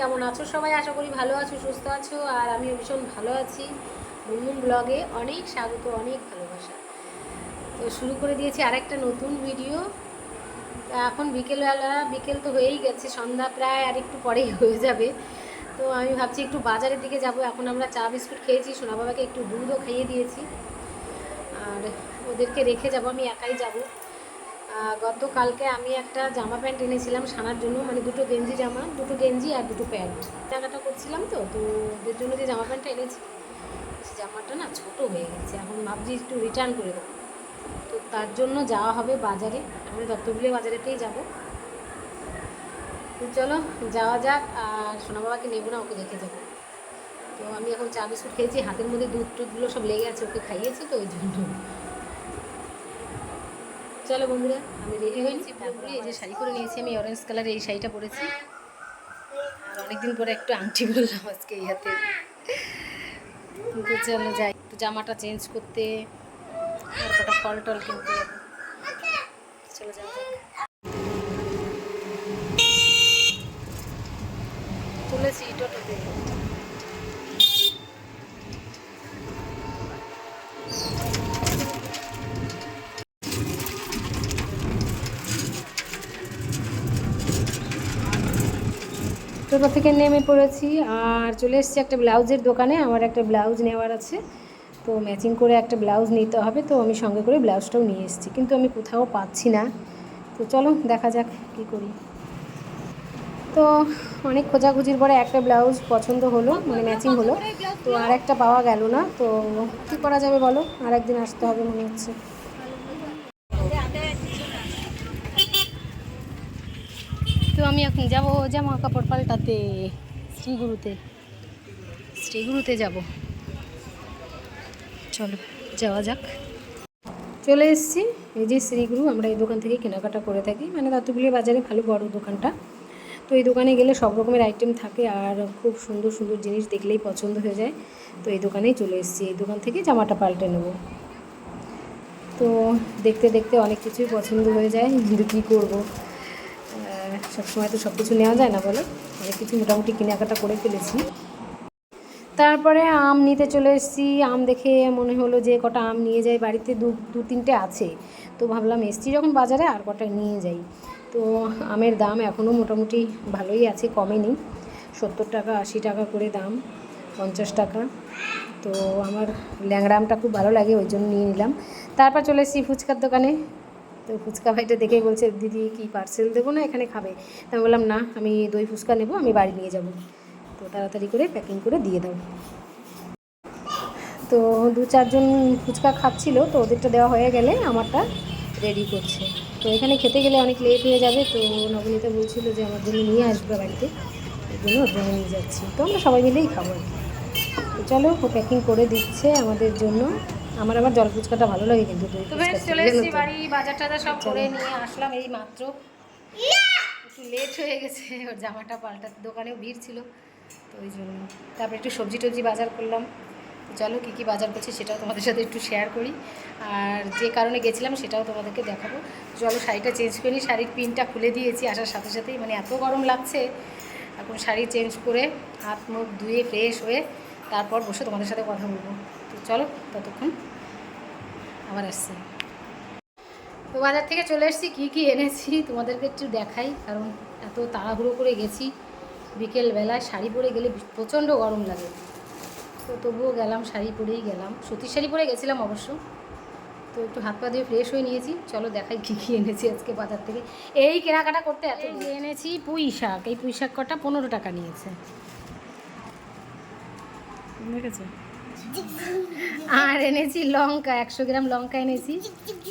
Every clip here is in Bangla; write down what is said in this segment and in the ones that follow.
কেমন আছো? সবাই আশা করি ভালো আছো, সুস্থ আছো, আর আমিও ভীষণ ভালো আছি। মুনমুন ব্লগে অনেক স্বাগত, অনেক ভালোবাসা। তো শুরু করে দিয়েছি আরেকটা নতুন ভিডিও। এখন বিকেলবেলা, বিকেল তো হয়েই গেছে, সন্ধ্যা প্রায় আর একটু পরেই হয়ে যাবে। তো আমি ভাবছি একটু বাজারের দিকে যাব। এখন আমরা চা বিস্কুট খেয়েছি, সোনা বাবাকে একটু দুধও খাইয়ে দিয়েছি। আর ওদেরকে রেখে যাব, আমি একাই যাব। গতকালকে আমি একটা জামা প্যান্ট এনেছিলাম সানার জন্য মানে দুটো গেঞ্জি জামা, দুটো গেঞ্জি আর দুটো প্যান্ট। টাকাটা করছিলাম তো তো ওদের জন্য যে জামা প্যান্টটা এনেছি জামাটা না ছোট হয়ে গেছে, এখন ভাবছি একটু রিটার্ন করে দেবো। তো তার জন্য যাওয়া হবে বাজারে আমরা দত্তগুলি বাজারেতেই যাব। তো চলো, যাওয়া যাক, আর সোনা বাবাকে নেব না, ওকে রেখে যাব। তো আমি এখন চা বিস্কুট খেয়েছি, হাতের মধ্যে দুধ টুধগুলো সব লেগে আছে, ওকে খাইয়েছি তো, ওই জন্য। চলো বন্ধুরা, আমি রেডি হয়েছি তারপরে এই যে শাড়ি করে নিয়েছি আমি অরেঞ্জ কালারের এই শাড়িটা পরেছি। আর অনেকদিন পরে একটু আংটি বললাম আজকে এই হাতে। তো চলো যাই, একটু জামাটা চেঞ্জ করতে কটা ফল টল কিনতে। চলো তুলেছি টোটোতে। টোটো থেকে নেমে পড়েছি আর চলে এসেছি একটা ব্লাউজের দোকানে। আমার একটা ব্লাউজ নেওয়ার আছে। তো ম্যাচিং করে একটা ব্লাউজ নিতে হবে। তো আমি সঙ্গে করে ব্লাউজটাও নিয়ে এসেছি। কিন্তু আমি কোথাও পাচ্ছি না। তো চলো দেখা যাক কী করি। তো অনেক খোঁজাখুঁজির পরে একটা ব্লাউজ পছন্দ হলো মানে ম্যাচিং হলো। তো আর একটা পাওয়া গেল না। তো কী করা যাবে বলো? আর একদিন আসতে হবে মনে হচ্ছে। আমি এখন যাব জামা কাপড় পাল্টাতে শ্রীগুরুতে। শ্রীগুরুতে যাব। চলো, যাওয়া যাক। চলে এসেছি। এই যে শ্রীগুরু, আমরা এই দোকান থেকে কেনাকাটা করে থাকি। মানে দাতুগুলি বাজারে ভালো বড় দোকানটা। তো এই দোকানে গেলে সব রকমের আইটেম থাকে আর খুব সুন্দর সুন্দর জিনিস দেখলেই পছন্দ হয়ে যায়। তো এই দোকানেই চলে এসেছি। এই দোকান থেকে জামাটা পাল্টে নেব। তো দেখতে দেখতে অনেক কিছুই পছন্দ হয়ে যায়। কিন্তু কী করব? সবসময় তো সব কিছু নেওয়া যায় না বলো? অনেক কিছু মোটামুটি কেনাকাটা করে ফেলেছি। তারপরে আম নিতে চলে এসেছি। আম দেখে মনে হলো যে কটা আম নিয়ে যাই। বাড়িতে দু দু তিনটে আছে। তো ভাবলাম এসছি যখন বাজারে আর কটা নিয়ে যাই। তো আমের দাম এখনও মোটামুটি ভালোই আছে, কমেনি। সত্তর টাকা, আশি টাকা করে দাম, পঞ্চাশ টাকা। তো আমার ল্যাংড়া আমটা খুব ভালো লাগে, ওই জন্য নিয়ে নিলাম। তারপর চলে এসেছি ফুচকার দোকানে। তো ফুচকা ভাইটা দেখেই বলছে, দিদি, কি পার্সেল দেবো না এখানে খাবে? তা আমি বললাম, না, আমি দই ফুচকা নেব, আমি বাড়ি নিয়ে যাব। তো তাড়াতাড়ি করে প্যাকিং করে দিয়ে দাও। তো দু চারজন ফুচকা খাচ্ছিল, তো ওদেরটা দেওয়া হয়ে গেলে আমারটা রেডি করছে। তো এখানে খেতে গেলে অনেক লেট হয়ে যাবে, তো নবনীতা বলছিল যে, আমার জন্য নিয়ে আসবে বাড়িতে। এই জন্য ওর জন্য নিয়ে যাচ্ছি। তো আমরা সবাই মিলেই খাব আর কি। চলো প্যাকিং করে দিচ্ছে আমাদের জন্য। আমার আবার জল ফুচকাটা ভালো লাগে কিন্তু দই ফুচকা চলে এসেছি বাড়ি বাজার টাজার সব করে নিয়ে আসলাম এই মাত্র। একটু লেট হয়ে গেছে ওর জামাটা পাল্টাতে দোকানেও ভিড় ছিল তো ওই জন্য। তারপরে একটু সবজি টবজি বাজার করলাম। চলো কী কী বাজার করছি সেটাও তোমাদের সাথে একটু শেয়ার করি। আর যে কারণে গেছিলাম সেটাও তোমাদেরকে দেখাবো। চলো শাড়িটা চেঞ্জ করে নিই শাড়ির পিনটা খুলে দিয়েছি আসার সাথে সাথেই। মানে এত গরম লাগছে। এখন শাড়ি চেঞ্জ করে হাত মুখ ধুয়ে ফ্রেশ হয়ে তারপর বসে তোমাদের সাথে কথা বলব। তো চলো ততক্ষণ আবার আসছি। তো বাজার থেকে চলে এসেছি কী কী এনেছি তোমাদেরকে একটু দেখাই কারণ এত তাড়াহুড়ো করে গেছি। বিকেল বেলায় শাড়ি পরে গেলে প্রচণ্ড গরম লাগে। তো তবুও গেলাম শাড়ি পরেই গেলাম। সুতির শাড়ি পরে গেছিলাম অবশ্য। তো একটু হাত পা দিয়ে ফ্রেশ হয়ে নিয়েছি। চলো দেখাই কী কী এনেছি আজকে বাজার থেকে। এই কেনাকাটা করতে এত এনেছি পুঁই শাক। এই পুঁই শাক কটা পনেরো টাকা নিয়েছে। দেখেছ আর এনেছি লঙ্কা একশো গ্রাম লঙ্কা এনেছি।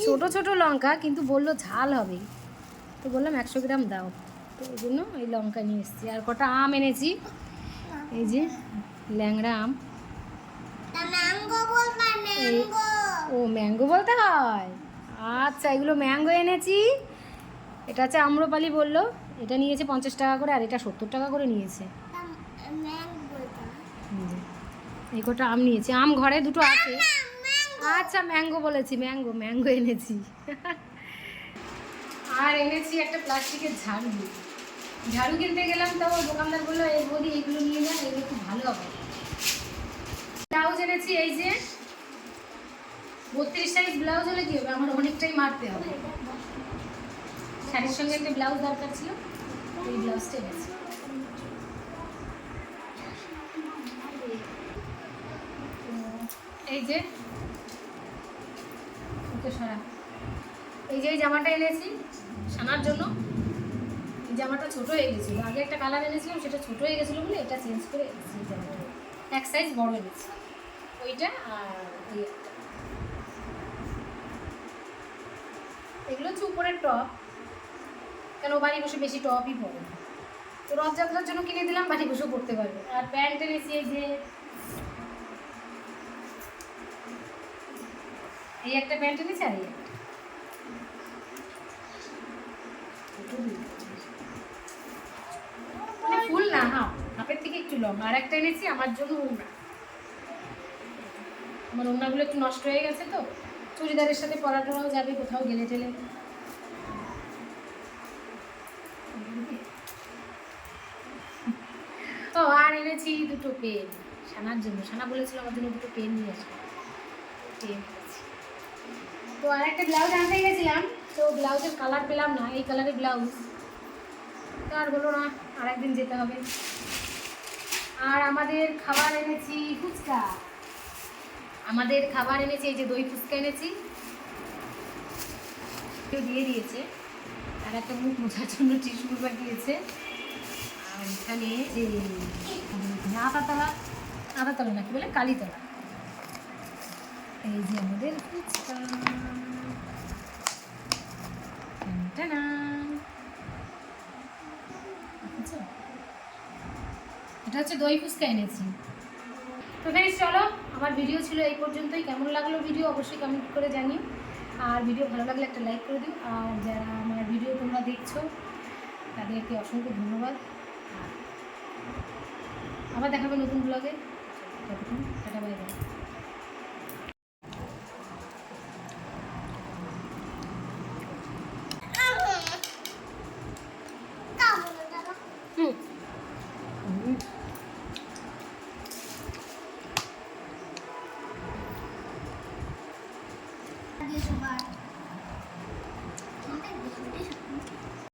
ছোট ছোট লঙ্কা কিন্তু বলল ঝাল হবে। তো বললাম একশো গ্রাম দাও। তো ওই জন্য ওই লঙ্কা নিয়ে এসেছি। আর কটা আম এনেছি। এই যে ল্যাংড়া আম। ও ম্যাঙ্গো বলতে হয়? আচ্ছা এগুলো ম্যাঙ্গো এনেছি। এটা হচ্ছে আম্রপালি বলল। এটা নিয়েছে পঞ্চাশ টাকা করে আর এটা সত্তর টাকা করে নিয়েছে। কটা আম নিয়েছি। আম ঘরে দুটো আছে। আচ্ছা ম্যাঙ্গো বলেছি ম্যাঙ্গো ম্যাঙ্গো এনেছি। আর এনেছি একটা প্লাস্টিকের ঝাড়ু। ঝাড়ু কিনতে গেলাম তো দোকানদার বলল এই বৌদি এইগুলো নিয়ে যান এগুলো খুব ভালো হবে। ব্লাউজ এনেছি এই যে বত্রিশ সাইজ ব্লাউজ হলে কি হবে? আমার অনেকটাই মারতে হবে। শাড়ির সঙ্গে একটা ব্লাউজ দরকার ছিল এই ব্লাউজটা এনেছি। এই যে সরা। এই যে এই জামাটা এনেছি সানার জন্য। এই জামাটা ছোট হয়ে গেছিল। আগে একটা কালার এনেছিলাম, সেটা ছোট হয়ে গেছিল বলে এটা চেঞ্জ করে এনেছি জামাটা। এক সাইজ বড় এনেছি। ওইটা আর এগুলো হচ্ছে উপরের টপ কেন বাড়ি বসে বেশি টপই পরে তো রথযাত্রার জন্য কিনে দিলাম, বাড়ি বসেও পড়তে পারবে। আর প্যান্ট এনেছি এই যে এই একটা প্যান্ট এনেছি আর। এই। মানে ফুল না, হাফ। হাফের থেকে একটু লং আর একটা এনেছি, আমার জন্য ওড়না। আমার ওড়নাগুলো একটু নষ্ট হয়ে গেছে তো। চুড়িদারের সাথে পরাটাও যাবে, কোথাও গেলে টেলে। ও, আর এনেছি দুটো পেন। সানার জন্য। সানা বলেছিল আমার জন্য দুটো পেন নিয়ে আসবে। পেন। তো আর একটা ব্লাউজ আনতে গেছিলাম, তো ব্লাউজের কালার পেলাম না, এই কালারের ব্লাউজ তো আর বলো না আর একদিন যেতে হবে। আর আমাদের খাবার এনেছি ফুচকা। আমাদের খাবার এনেছি, এই যে দই ফুচকা এনেছি। কেউ দিয়ে দিয়েছে। আর একটা মুখ মোছার জন্য টিস্যু পেপার দিয়েছে। আর এখানে যে আতাতলা না কি বলে, কালীতলা। এই যে আমাদের ফুচকা। এটা হচ্ছে দই ফুচকা এনেছি। তো ফ্রেন্ডস চলো, আমার ভিডিও ছিল এই পর্যন্তই। কেমন লাগল ভিডিও অবশ্যই কমেন্ট করে জানিও। আর ভিডিও ভালো লাগলে একটা লাইক করে দিও। আর যারা আমার ভিডিও তোমরা দেখছ, তাদেরকে অসংখ্য ধন্যবাদ। আবার দেখাবে নতুন ব্লগে ততক্ষণ, টাটা বাই বাই